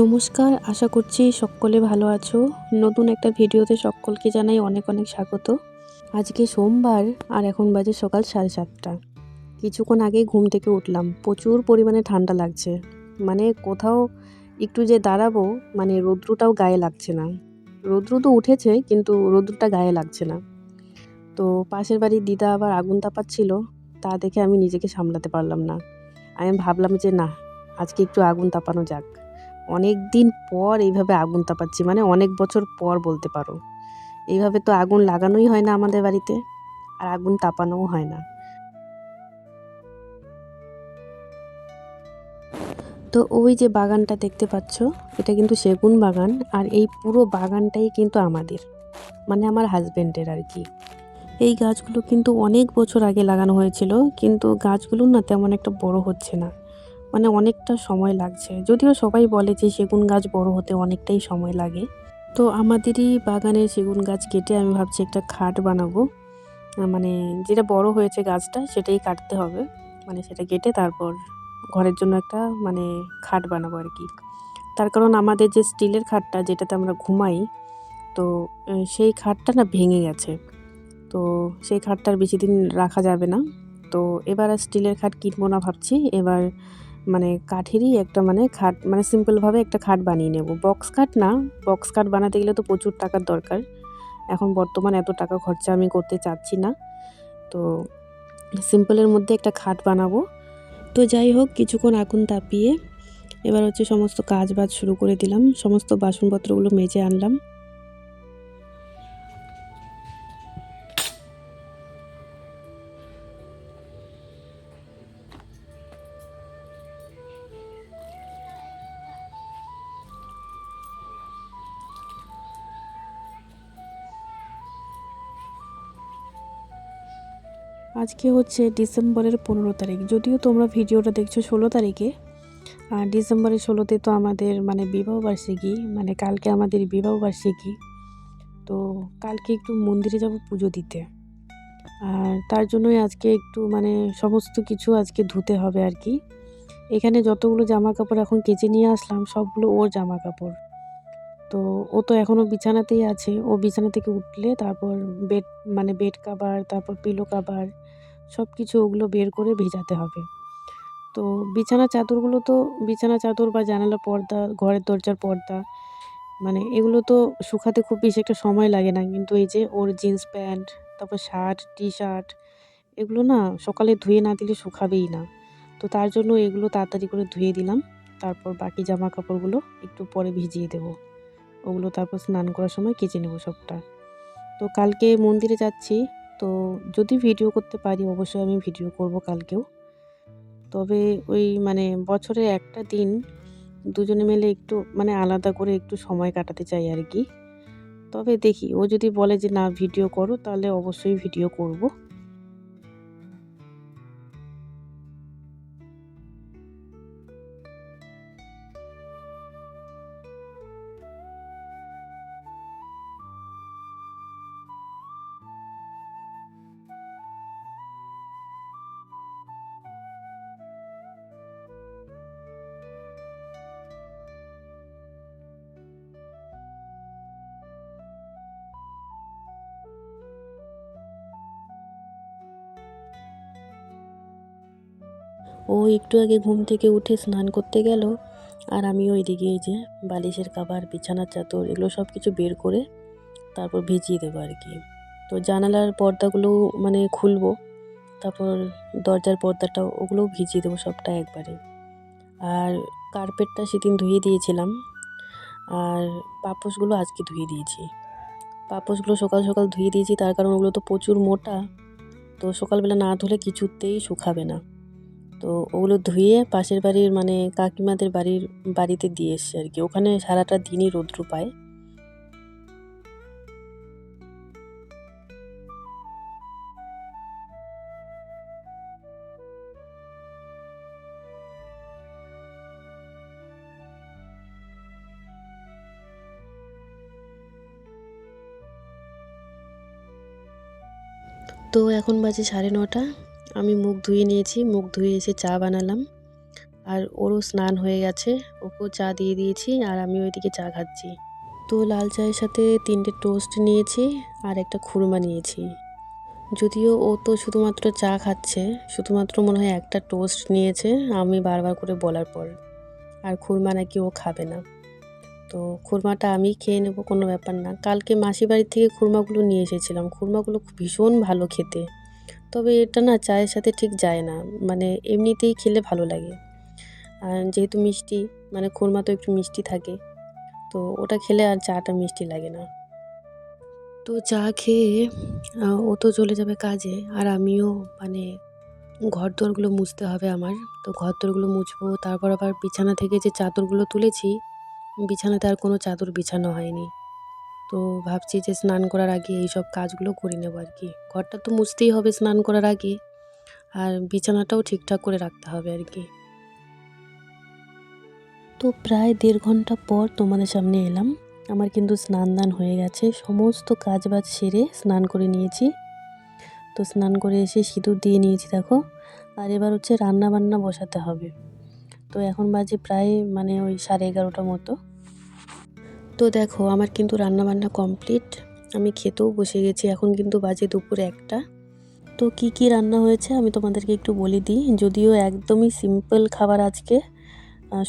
নমস্কার, আশা করছি সকলে ভালো আছো। নতুন একটা ভিডিওতে সকলকে জানাই অনেক অনেক স্বাগত। আজকে সোমবার আর এখন বাজে সকাল সাড়ে সাতটা। কিছুক্ষণ আগেই ঘুম থেকে উঠলাম। প্রচুর পরিমাণে ঠান্ডা লাগছে। মানে কোথাও একটু যে দাঁড়াবো মানে রৌদ্রটাও গায়ে লাগছে না। রৌদ্র তো উঠেছে, কিন্তু রৌদ্রটা গায়ে লাগছে না। তো পাশের বাড়ির দিদা আবার আগুন তাপাচ্ছিল। তা দেখে আমি নিজেকে সামলাতে পারলাম না। আমি ভাবলাম যে না, আজকে একটু আগুন তাপানো যাক। অনেক দিন পর এইভাবে আগুন তাপাচ্ছি মানে অনেক বছর পর বলতে পারো। এইভাবে তো আগুন লাগানোই হয় না আমাদের বাড়িতে, আর আগুন তাপানোও হয় না। তো ওই যে বাগানটা দেখতে পাচ্ছ, এটা কিন্তু সেগুন বাগান, আর এই পুরো বাগানটাই কিন্তু আমাদের মানে আমার হাজব্যান্ডের আর কি। এই গাছগুলো কিন্তু অনেক বছর আগে লাগানো হয়েছিল, কিন্তু গাছগুলো না তেমন একটা বড় হচ্ছে না। মানে অনেকটা সময় লাগছে। যদিও সবাই বলে যে সেগুন গাছ বড় হতে অনেকটাই সময় লাগে। তো আমাদেরই বাগানের সেগুন গাছ কেটে আমি ভাবছি একটা খাট বানাবো। মানে যেটা বড় হয়েছে গাছটা সেটাই কাটতে হবে। মানে সেটা কেটে তারপর ঘরের জন্য একটা মানে খাট বানাবো আর কি। তার কারণ আমাদের যে স্টিলের খাটটা যেটাতে আমরা ঘুমাই, তো সেই খাটটা না ভেঙে গেছে। তো সেই খাটটার বেশি দিন রাখা যাবে না। তো এবার আর স্টিলের খাট কিনবো না ভাবছি। এবার মানে কাঠেরই একটা মানে খাট মানে সিম্পলভাবে একটা খাট বানিয়ে নেব। বক্স খাট না বক্স খাট বানাতে গেলে তো প্রচুর টাকার দরকার। এখন বর্তমান এত টাকা খরচা আমি করতে চাচ্ছি না। তো সিম্পলের মধ্যে একটা খাট বানাবো। তো যাই হোক, কিছুক্ষণ আগুন তাপিয়ে এবার হচ্ছে সমস্ত কাজ বাজ শুরু করে দিলাম। সমস্ত বাসনপত্রগুলো মেজে আনলাম। আজকে হচ্ছে ডিসেম্বরের পনেরো তারিখ। যদিও তোমরা ভিডিওটা দেখছ ষোলো তারিখে, আর ডিসেম্বরের ষোলোতে তো আমাদের মানে বিবাহবার্ষিকী মানে কালকে আমাদের বিবাহবার্ষিকী তো কালকে একটু মন্দিরে যাব পুজো দিতে। আর তার জন্যই আজকে একটু মানে সমস্ত কিছু আজকে ধুতে হবে আর কি। এখানে যতগুলো জামা কাপড় এখন কেচে নিয়ে আসলাম, সবগুলো ওর জামা কাপড় তো ও তো এখনও বিছানাতেই আছে। ও বিছানা থেকে উঠলে তারপর বেড মানে বেড কাভার তারপর পিলো কাভার সব কিছু ওগুলো বের করে ভেজাতে হবে। তো বিছানা চাদরগুলো তো, বিছানা চাদর বা জানালা পর্দা, ঘরের দরজার পর্দা মানে এগুলো তো শুকাতে খুব বেশি একটা সময় লাগে না। কিন্তু এই যে ওর জিন্স প্যান্ট, তারপর শার্ট টি শার্ট এগুলো না সকালে ধুয়ে না দিলে শুকাবেই না। তো তার জন্য এগুলো তাড়াতাড়ি করে ধুয়ে দিলাম। তারপর বাকি জামা কাপড়গুলো একটু পরে ভিজিয়ে দেবো। ওগুলো তারপর স্নান করার সময় কেচে নেব সবটা। তো কালকে মন্দিরে যাচ্ছি। তো যদি ভিডিও করতে পারি, অবশ্যই আমি ভিডিও করব কালকেও। তবে ওই মানে বছরে একটা দিন দুজনে মিলে একটু মানে আলাদা করে একটু সময় কাটাতে চাই আর কি। তবে দেখি, ও যদি বলে যে, না ভিডিও করো, তাহলে অবশ্যই ভিডিও করব। ও একটু আগে ঘুম থেকে উঠে স্নান করতে গেল, আর আমি ওইদিকে এই যে বালিশের কাভার বিছানার চাদর এগুলো সব কিছু বের করে তারপর ভিজিয়ে দেবো আর কি। তো জানালার পর্দাগুলো মানে খুলবো, তারপর দরজার পর্দাটাও ওগুলোও ভিজিয়ে দেবো সবটা একবারে। আর কার্পেটটা সেদিন ধুয়ে দিয়েছিলাম, আর পাপোশগুলো আজকে ধুয়ে দিয়েছি। পাপোশগুলো সকাল সকাল ধুয়ে দিয়েছি, তার কারণ ওগুলো তো প্রচুর মোটা, তো সকালবেলা না ধুলে কিছুতেই শুকাবে না। তো ওগুলো ধুয়ে পাশের বাড়ির মানে কাকিমাদের বাড়ির বাড়িতে দিয়ে এসছে আর কি। ওখানে সারাটা দিনই রৌদ্র পায়। তো এখন বাজে সাড়ে নটা। আমি মুখ ধুয়ে নিয়েছি, মুখ ধুয়ে এসে চা বানালাম। আর ওরও স্নান হয়ে গেছে, ওকেও চা দিয়ে দিয়েছি আর আমি ওইদিকে চা খাচ্ছি। তো লাল চায়ের সাথে তিনটে টোস্ট নিয়েছি আর একটা খুরমা নিয়েছি। যদিও ও তো শুধুমাত্র চা খাচ্ছে, শুধুমাত্র মনে হয় একটা টোস্ট নিয়েছে, আমি বারবার করে বলার পর। আর খুরমা নাকি ও খাবে না। তো খুরমাটা আমি খেয়ে নেব, কোনো ব্যাপার না। কালকে মাসি বাড়ির থেকে খুরমাগুলো নিয়ে এসেছিলাম। খুরমাগুলো ভীষণ ভালো খেতে। তবে এটা না চায়ের সাথে ঠিক যায় না। মানে এমনিতেই খেলে ভালো লাগে। আর যেহেতু মিষ্টি মানে খুরমা তো একটু মিষ্টি থাকে, তো ওটা খেলে আর চাটা মিষ্টি লাগে না। তো চা খেয়ে ও তো চলে যাবে কাজে, আর আমিও মানে ঘর দোরগুলো মুছতে হবে আমার। তো ঘর দোরগুলো মুছবো, তারপর আবার বিছানা থেকে যে চাদরগুলো তুলেছি, বিছানাতে আর কোনো চাদর বিছানো হয়নি। তো ভাবছি যে স্নান করার আগে এই সব কাজগুলো করে নেব আর কি। ঘরটা তো মুছতেই হবে স্নান করার আগে। আর বিছানাটাও ঠিকঠাক করে রাখতে হবে আর কি। তো প্রায় দেড় ঘণ্টা পর তোমাদের সামনে এলাম। আমার কিন্তু স্নান দান হয়ে গেছে। সমস্ত কাজ বাজ সেরে স্নান করে নিয়েছি। তো স্নান করে এসে সিঁদুর দিয়ে নিয়েছি, দেখো। আর এবার হচ্ছে রান্না বান্না বসাতে হবে। তো এখন বাজে প্রায় মানে ওই সাড়ে এগারোটা মতো। তো দেখো, আমার কিন্তু রান্না বান্না কমপ্লিট আমি খেতেও বসে গেছি, এখন কিন্তু বাজে দুপুর একটা। তো কি কি রান্না হয়েছে আমি তোমাদেরকে একটু বলে দিই। যদিও একদমই সিম্পল খাবার আজকে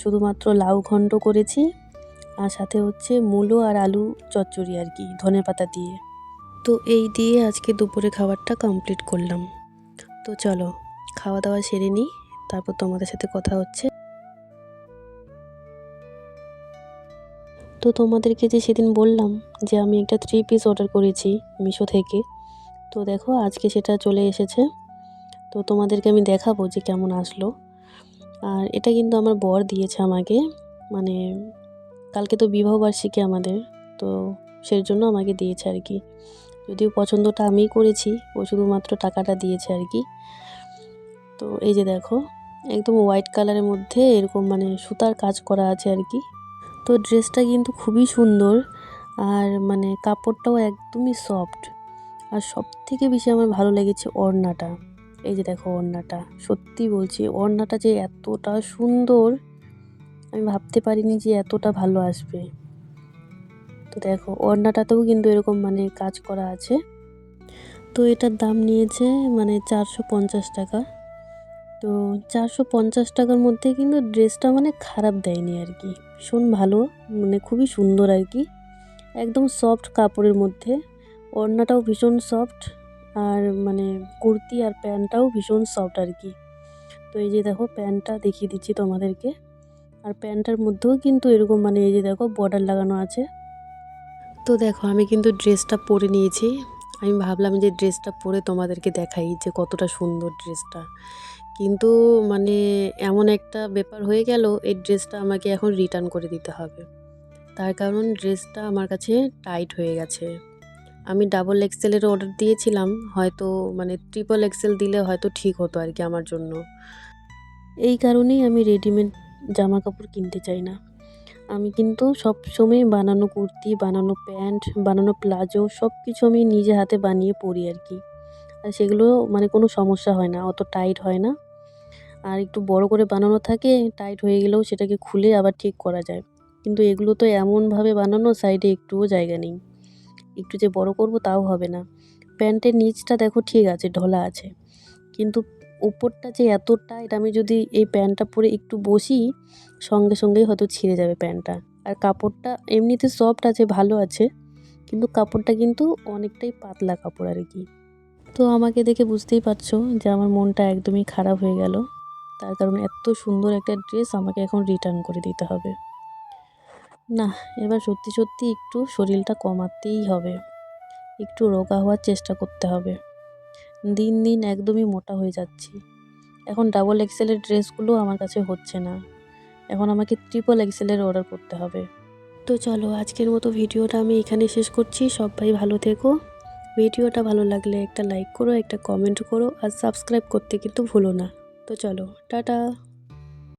শুধুমাত্র লাউ ঘন্ট করেছি, আর সাথে হচ্ছে মূলো আর আলু চচ্চড়ি আর কি, ধনে পাতা দিয়ে। তো এই দিয়ে আজকে দুপুরে খাবারটা কমপ্লিট করলাম। তো চলো, খাওয়া দাওয়া সেরে নিই, তারপর তোমাদের সাথে কথা হচ্ছে। তো তোমাদেরকে যে সেদিন বললাম যে আমি একটা থ্রি পিস অর্ডার করেছি মিশো থেকে, তো দেখো আজকে সেটা চলে এসেছে। তো তোমাদেরকে আমি দেখাবো যে কেমন আসলো। আর এটা কিন্তু আমার বর দিয়েছে আমাকে মানে কালকে তো বিবাহবার্ষিকী আমাদের, তো সেই জন্য আমাকে দিয়েছে আর কি। যদিও পছন্দটা আমিই করেছি, ও শুধুমাত্র টাকাটা দিয়েছে আর কি। তো এই যে দেখো, একদম হোয়াইট কালারের মধ্যে এরকম মানে সুতার কাজ করা আছে আর কি। তো ড্রেসটা কিন্তু খুবই সুন্দর আর মানে কাপড়টাও একদমই সফট আর সব থেকে বেশি আমার ভালো লেগেছে ওড়নাটা। এই যে দেখো ওড়নাটা, সত্যি বলছি ওড়নাটা যে এতটা সুন্দর, আমি ভাবতে পারিনি যে এতটা ভালো আসবে। তো দেখো ওড়নাটাতেও কিন্তু এরকম মানে কাজ করা আছে। তো এটার দাম নিয়েছে মানে চারশো পঞ্চাশ টাকা। তো চারশো পঞ্চাশ টাকার মধ্যে কিন্তু ড্রেসটা মানে খারাপ দেয়নি আর কি। ভীষণ ভালো মানে খুবই সুন্দর আর কি। একদম সফট কাপড়ের মধ্যে। ওড়নাটাও ভীষণ সফট আর মানে কুর্তি আর প্যান্টটাও ভীষণ সফট আর কি। তো এই যে দেখো, প্যান্টটা দেখিয়ে দিচ্ছি তোমাদেরকে। আর প্যান্টটার মধ্যেও কিন্তু এরকম মানে এই যে দেখো বর্ডার লাগানো আছে। তো দেখো, আমি কিন্তু ড্রেসটা পরে নিয়েছি। আমি ভাবলাম যে ড্রেসটা পরে তোমাদেরকে দেখাই যে কতটা সুন্দর ড্রেসটা। কিন্তু মানে এমন একটা ব্যাপার হয়ে গেল, এই ড্রেসটা আমাকে এখন রিটার্ন করে দিতে হবে। তার কারণ ড্রেসটা আমার কাছে টাইট হয়ে গেছে। আমি ডাবল এক্সেলের অর্ডার দিয়েছিলাম, হয়তো মানে ট্রিপল এক্সেল দিলে হয়তো ঠিক হতো আর কি আমার জন্য। এই কারণেই আমি রেডিমেড জামা কাপড় কিনতে চাই না। আমি কিন্তু সব সময় বানানো কুর্তি, বানানো প্যান্ট, বানানো প্লাজো সব কিছু আমি নিজে হাতে বানিয়ে পরি আর কি। আর সেগুলো মানে কোনো সমস্যা হয় না, অত টাইট হয় না। আর একটু বড় করে বানানো থাকে টাইট হয়ে গেলেও সেটাকে খুলে আবার ঠিক করা যায়। কিন্তু এগুলো তো এমনভাবে বানানো সাইডে একটুও জায়গা নেই। একটু যে বড় করব তাও হবে না। প্যান্টের নিচটা দেখো ঠিক আছে, ঢলা আছে। কিন্তু উপরটা যে এত টাইট আমি যদি এই প্যান্টটা পরে একটু বসি, সঙ্গে সঙ্গেই হয়তো ছিঁড়ে যাবে প্যান্টটা। আর কাপড়টা এমনিতে সফট আছে, ভালো আছে, কিন্তু কাপড়টা কিন্তু অনেকটাই পাতলা কাপড় আর কি। তো আমাকে দেখে বুঝতেই পারছ যে আমার মনটা একদমই খারাপ হয়ে গেল। তার কারণ এত সুন্দর একটা ড্রেস আমাকে এখন রিটার্ন করে দিতে হবে। না, এবার সত্যি সত্যি একটু শরীরটা কমাতেই হবে। একটু রোগা হওয়ার চেষ্টা করতে হবে। দিন দিন একদমই মোটা হয়ে যাচ্ছি। এখন ডাবল এক্সেলের ড্রেসগুলো আমার কাছে হচ্ছে না। এখন আমাকে ট্রিপল এক্সেলের অর্ডার করতে হবে। তো চলো, আজকের মতো ভিডিওটা আমি এখানে শেষ করছি। সবাই ভালো থেকো। ভিডিওটা ভালো লাগলে একটা লাইক করো, একটা কমেন্ট করো, আর সাবস্ক্রাইব করতে কিন্তু ভুলো না। তো চলো টাটা।